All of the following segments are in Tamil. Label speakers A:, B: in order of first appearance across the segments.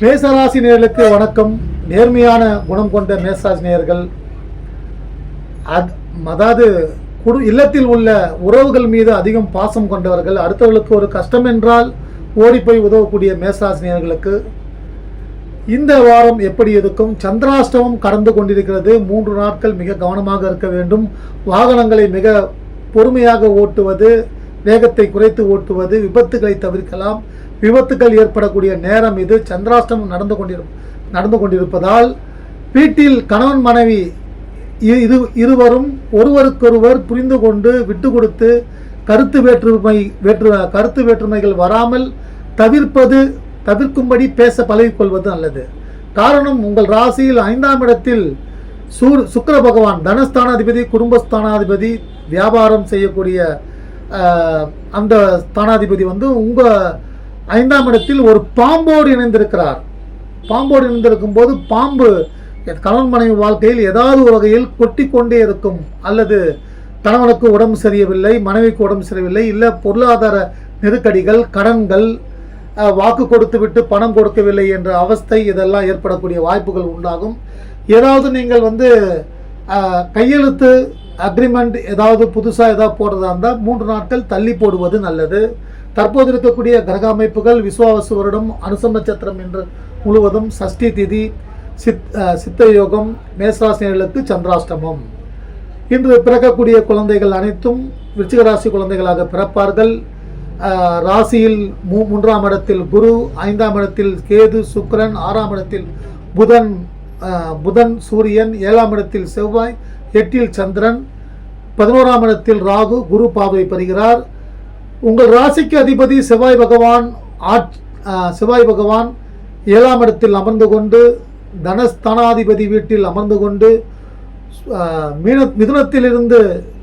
A: மேசராசி நேர்களுக்கு வணக்கம். நேர்மையான குணம் கொண்ட மேசராசி நேர்கள் அத்- அதாவது குடு இல்லத்தில் உள்ள உறவுகள் மீது அதிகம் பாசம் கொண்டவர்கள். அடுத்தவர்களுக்கு ஒரு கஷ்டம் என்றால் ஓடிப்போய் உதவக்கூடிய மேசராசினியர்களுக்கு இந்த வாரம் எப்படி இருக்கும்? சந்திராஷ்டமம் கடந்து கொண்டிருக்கிறது. மூன்று நாட்கள் மிக கவனமாக இருக்க வேண்டும். வாகனங்களை மிக பொறுமையாக ஓட்டுவது வேகத்தை குறைத்து ஓட்டுவது விபத்துகளை தவிர்க்கலாம். விபத்துகள் ஏற்படக்கூடிய நேரம் இது. சந்திராஷ்டமம் நடந்து கொண்டிரு நடந்து கொண்டிருப்பதால் வீட்டில் கணவன் மனைவி இது இருவரும் ஒருவருக்கொருவர் புரிந்து கொண்டு விட்டு கொடுத்து கருத்து வேற்றுமை வேற்று கருத்து வேற்றுமைகள் வராமல் தவிர்ப்பது தவிர்க்கும்படி பேச பழகிக்கொள்வது நல்லது. காரணம் உங்கள் ராசியில் ஐந்தாம் இடத்தில் சூர் சுக்கர பகவான் தனஸ்தானாதிபதி குடும்பஸ்தானாதிபதி வியாபாரம் செய்யக்கூடிய அந்த ஸ்தானாதிபதி வந்து உங்கள் ஐந்தாம் இடத்தில் ஒரு பாம்போடு இணைந்திருக்கிறார். பாம்போடு இணைந்திருக்கும் போது பாம்பு கணவன் மனைவி வாழ்க்கையில் ஏதாவது ஒரு வகையில் கொட்டி கொண்டே இருக்கும். அல்லது கணவனுக்கு உடம்பு சரியவில்லை மனைவிக்கு உடம்பு சரியவில்லை இல்லை பொருளாதார நெருக்கடிகள் கடன்கள் வாக்கு கொடுத்து விட்டு பணம் கொடுக்கவில்லை என்ற அவஸ்தை இதெல்லாம் ஏற்படக்கூடிய வாய்ப்புகள் உண்டாகும். ஏதாவது நீங்கள் வந்து கையெழுத்து அக்ரிமெண்ட் ஏதாவது புதுசாக ஏதாவது போடுறதா இருந்தால் மூன்று நாட்கள் தள்ளி போடுவது நல்லது. தற்போது இருக்கக்கூடிய கிரக அமைப்புகள் விஸ்வாவசு வருடம் அனுசம் நட்சத்திரம் என்று முழுவதும் சஷ்டி திதி சித் சித்த யோகம் மேசராசினர்களுக்கு சந்திராஷ்டமம். இன்று பிறக்கக்கூடிய குழந்தைகள் அனைத்தும் விருச்சிக ராசி குழந்தைகளாக பிறப்பார்கள். ஆஹ், ராசியில் மூ மூன்றாம் இடத்தில் குரு ஐந்தாம் இடத்தில் கேது சுக்கிரன் ஆறாம் இடத்தில் புதன் புதன் சூரியன் ஏழாம் இடத்தில் செவ்வாய் எட்டில் சந்திரன் பதினோராம் இடத்தில் ராகு குரு பார்வை பெறுகிறார். உங்கள் ராசிக்கு அதிபதி செவ்வாய் பகவான் ஆட் செவ்வாய் பகவான் ஏழாம் இடத்தில் அமர்ந்து கொண்டு தனஸ்தானாதிபதி வீட்டில் அமர்ந்து கொண்டு மீன மிதுனத்திலிருந்து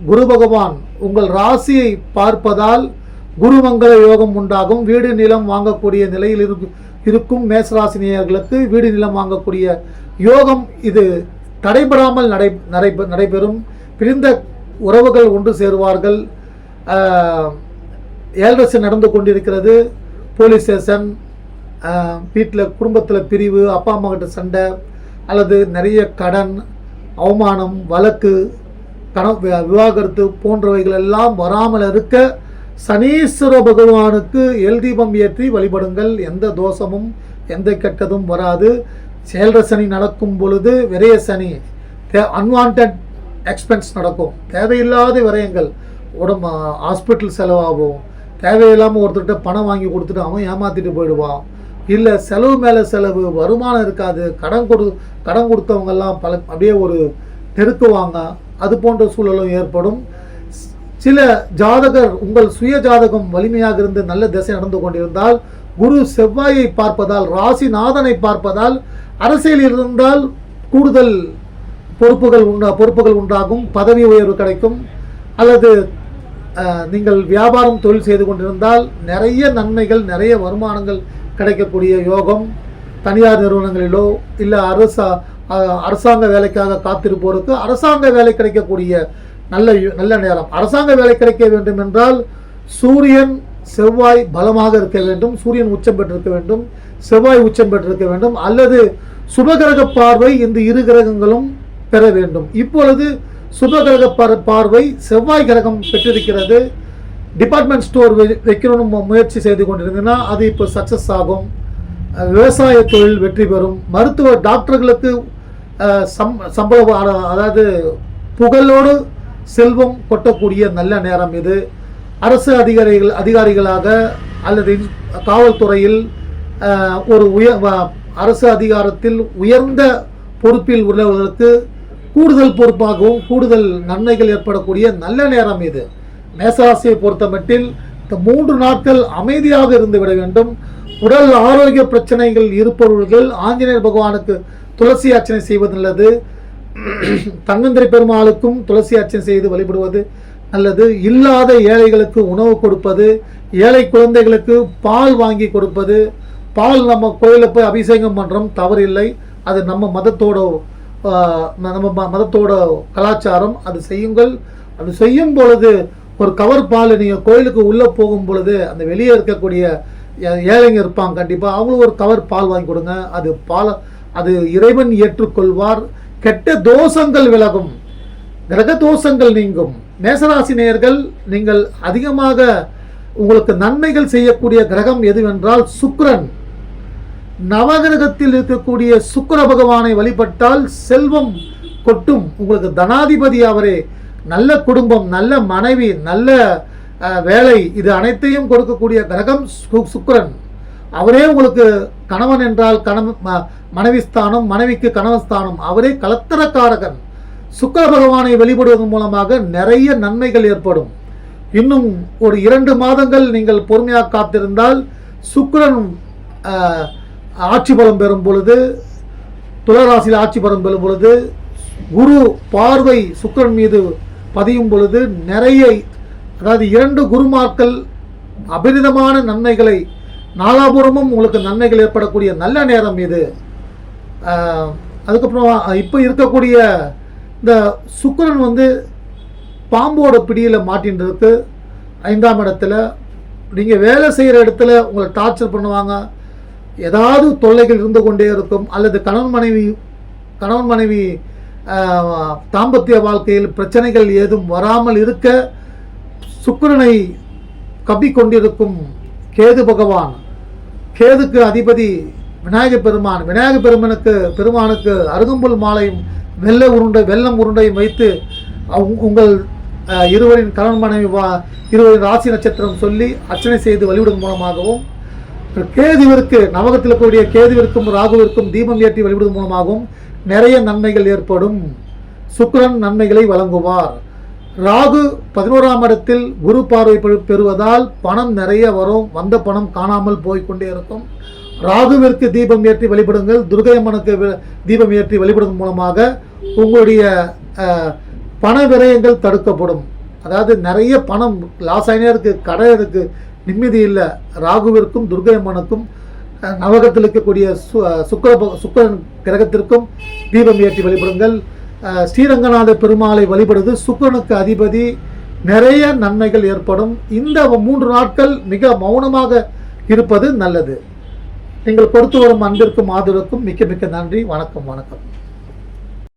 A: குரு பகவான் உங்கள் ராசியை பார்ப்பதால் குருமங்கள யோகம் உண்டாகும். வீடு நிலம் வாங்கக்கூடிய நிலையில் இருக்கு இருக்கும் மேசராசினியர்களுக்கு வீடு நிலம் வாங்கக்கூடிய யோகம் இது தடைபடாமல் நடை நடைபெ- நடைபெறும். பிரிந்த உறவுகள் ஒன்று சேருவார்கள். ஆஹ், ஏழரசு நடந்து கொண்டிருக்கிறது. போலீஸ் ஸ்டேஷன் வீட்டில் குடும்பத்தில் பிரிவு அப்பா அம்மா கிட்ட சண்டை அல்லது நிறைய கடன் அவமானம் வழக்கு கண வி- விவாகரத்து போன்றவைகள் எல்லாம் வராமல் இருக்க சனீஸ்வர பகவானுக்கு எல் தீபம் ஏற்றி வழிபடுங்கள். எந்த தோஷமும் எந்த கெட்டதும் வராது. செயல்ற சனி நடக்கும் பொழுது விரைய சனி அன்வான்ட் எக்ஸ்பென்ஸ் நடக்கும். தேவையில்லாத விரயங்கள். உடம்பு ஹாஸ்பிட்டல் செலவாகும். தேவையில்லாமல் ஒருத்தர்கிட்ட பணம் வாங்கி கொடுத்துட்டு அவன் ஏமாற்றிட்டு போயிடுவான். இல்லை செலவு மேலே செலவு வருமானம் இருக்காது. கடன் கொடு கடன் கொடுத்தவங்கெல்லாம் பல அப்படியே ஒரு நெருக்குவாங்க. அது போன்ற சூழலும் ஏற்படும். சில ஜாதகர் உங்கள் சுய ஜாதகம் வலிமையாக இருந்து நல்ல திசை நடந்து கொண்டிருந்தால் குரு செவ்வாயை பார்ப்பதால் ராசிநாதனை பார்ப்பதால் அரசியலில் இருந்தால் கூடுதல் பொறுப்புகள் உண்டா பொறுப்புகள் உண்டாகும் பதவி உயர்வு கிடைக்கும். அல்லது நீங்கள் வியாபாரம் தொழில் செய்து கொண்டிருந்தால் நிறைய நன்மைகள் நிறைய வருமானங்கள் கிடைக்கக்கூடிய யோகம் தனியார் நிறுவனங்களிலோ இல்லை அரச அரசாங்க வேலைக்காக காத்திருப்போருக்கு அரசாங்க வேலை கிடைக்கக்கூடிய நல்ல நல்ல நேரம். அரசாங்க வேலை கிடைக்க வேண்டும் என்றால் சூரியன் செவ்வாய் பலமாக இருக்க வேண்டும் சூரியன் உச்சம் பெற்றிருக்க வேண்டும் செவ்வாய் உச்சம் பெற்றிருக்க வேண்டும் அல்லது சுபகிரக பார்வை இந்த இரு கிரகங்களும் பெற வேண்டும். இப்பொழுது சுபகிரக பார்- பார்வை செவ்வாய் கிரகம் பெற்றிருக்கிறது. டிபார்ட்மெண்ட் ஸ்டோர் வைக்கணும்னு முயற்சி செய்து கொண்டிருந்தீங்கன்னா அது இப்போ சக்ஸஸ் ஆகும். விவசாய தொழில் வெற்றி பெறும். மருத்துவ டாக்டர்களுக்கு சம் சம்பளம் அதாவது புகழோடு செல்வம் கொட்டக்கூடிய நல்ல நேரம் இது. அரசு அதிகாரிகள் அதிகாரிகளாக அல்லது காவல்துறையில் ஒரு உயர் அரசு அதிகாரத்தில் உயர்ந்த பொறுப்பில் உள்ளவர்களுக்கு கூடுதல் பொறுப்பாகவும் கூடுதல் நன்மைகள் ஏற்படக்கூடிய நல்ல நேரம் இது. மேசராசியை பொறுத்தமட்டில் இந்த மூன்று நாட்கள் அமைதியாக இருந்து விட வேண்டும். உடல் ஆரோக்கிய பிரச்சனைகள் இருப்பவர்கள் ஆஞ்சநேயர் பகவானுக்கு துளசி அர்ச்சனை செய்வது நல்லது. தங்கந்திரி பெருமாளுக்கும் துளசி அர்ச்சனை செய்து வழிபடுவது நல்லது இல்லாத ஏழைகளுக்கு உணவு கொடுப்பது ஏழை குழந்தைகளுக்கு பால் வாங்கி கொடுப்பது பால் நம்ம கோயிலில் போய் அபிஷேகம் பண்ணுறோம் தவறில்லை. அது நம்ம மதத்தோட நம்ம ம- மதத்தோட கலாச்சாரம் அது செய்யுங்கள். அது செய்யும் பொழுது ஒரு கவர் பால் நீங்கள் கோயிலுக்கு உள்ளே போகும் பொழுது அந்த வெளியே இருக்கக்கூடிய ஏழைங்க இருப்பாங்க கண்டிப்பாக அவங்களும் ஒரு கவர் பால் வாங்கி கொடுங்க. அது பால் அது இறைவன் ஏற்றுக்கொள்வார். கெட்ட தோஷங்கள் விலகும். கிரக தோஷங்கள் நீங்கும். மேசராசினியர்கள் நீங்கள் அதிகமாக உங்களுக்கு நன்மைகள் செய்யக்கூடிய கிரகம் எதுவென்றால் சுக்ரன் நவகிரகத்தில் இருக்கக்கூடிய சுக்கர பகவானை வழிபட்டால் செல்வம் கொட்டும். உங்களுக்கு தனாதிபதி அவரே. நல்ல குடும்பம் நல்ல மனைவி நல்ல வேலை இது அனைத்தையும் கொடுக்கக்கூடிய கிரகம் சு- அவரே உங்களுக்கு கணவன் என்றால் கணவன் ம- மனைவி ஸ்தானம் மனைவிக்கு கணவன் ஸ்தானம். அவரே கலத்தரக்காரகன். சுக்கிர பகவானை வழிபடுவதன் மூலமாக நிறைய நன்மைகள் ஏற்படும். இன்னும் ஒரு இரண்டு மாதங்கள் நீங்கள் பொறுமையாக காத்திருந்தால் சுக்கரன் ஆஹ், ஆட்சி பலம் பெறும் பொழுது துளராசியில் ஆட்சி பலம் பெறும் பொழுது குரு பார்வை சுக்கிரன் மீது பதியும் பொழுது நிறைய அதாவது இரண்டு குருமார்கள் அபரிதமான நன்மைகளை நாலாபுரமும் உங்களுக்கு நன்மைகள் ஏற்படக்கூடிய நல்ல நேரம் இது. அதுக்கப்புறம் இப்போ இருக்கக்கூடிய இந்த சுக்கரன் வந்து பாம்போட பிடியில் மாட்டின்றதுக்கு ஐந்தாம் இடத்துல நீங்கள் வேலை செய்கிற இடத்துல உங்களை டார்ச்சர் பண்ணுவாங்க. ஏதாவது தொல்லைகள் இருந்து கொண்டே இருக்கும். அல்லது கணவன் மனைவி கணவன் மனைவி தாம்பத்திய வாழ்க்கையில் பிரச்சனைகள் ஏதும் வராமல் இருக்க சுக்கிரனை கப்பிக்கொண்டிருக்கும் கேது பகவான். கேதுக்கு அதிபதி விநாயக பெருமான். விநாயக பெருமனுக்கு பெருமானுக்கு அருகம்புல் மாலையும் வெள்ளை உருண்டை வெள்ளம் உருண்டையும் வைத்து உங்கள் இருவரின் கணவன் மனைவி வா இருவரின் ராசி நட்சத்திரம் சொல்லி அர்ச்சனை செய்து வழிவிடுவதன் மூலமாகவும் கேதுவிற்கு நவகத்தில் இருக்கக்கூடிய கேதுவிற்கும் ராகுவிற்கும் தீபம் ஏற்றி வழிவிடுவதன் மூலமாகவும் நிறைய நன்மைகள் ஏற்படும். சுக்கரன் நன்மைகளை வழங்குவார். ராகு பதினோராம் இடத்தில் குரு பார்வை பெறுவதால் பணம் நிறைய வரும். வந்த பணம் காணாமல் போய்க்கொண்டே இருக்கும். ராகுவிற்கு தீபம் ஏற்றி வழிபடுங்கள். துர்கை அம்மனுக்கு தீபம் ஏற்றி வழிபடுவதன் மூலமாக உங்களுடைய பண விரயங்கள் தடுக்கப்படும். அதாவது நிறைய பணம் லாஸ் ஆகினே இருக்கு கடை இருக்குது நிம்மதி இல்லை. ராகுவிற்கும் துர்கை அம்மனுக்கும் நவகத்தில் இருக்கக்கூடிய சு சுக்கர சுக்கிர கிரகத்திற்கும் தீபம் ஏற்றி வழிபடுங்கள். ஸ்ரீரங்கநாத பெருமாளை வழிபடுவது சுக்கரனுக்கு அதிபதி நிறைய நன்மைகள் ஏற்படும். இந்த மூன்று நாட்கள் மிக மௌனமாக இருப்பது நல்லது. நீங்கள் பொறுத்து வரும் அன்பிற்கும் ஆதரவுக்கும் மிக்க மிக்க நன்றி. வணக்கம் வணக்கம்.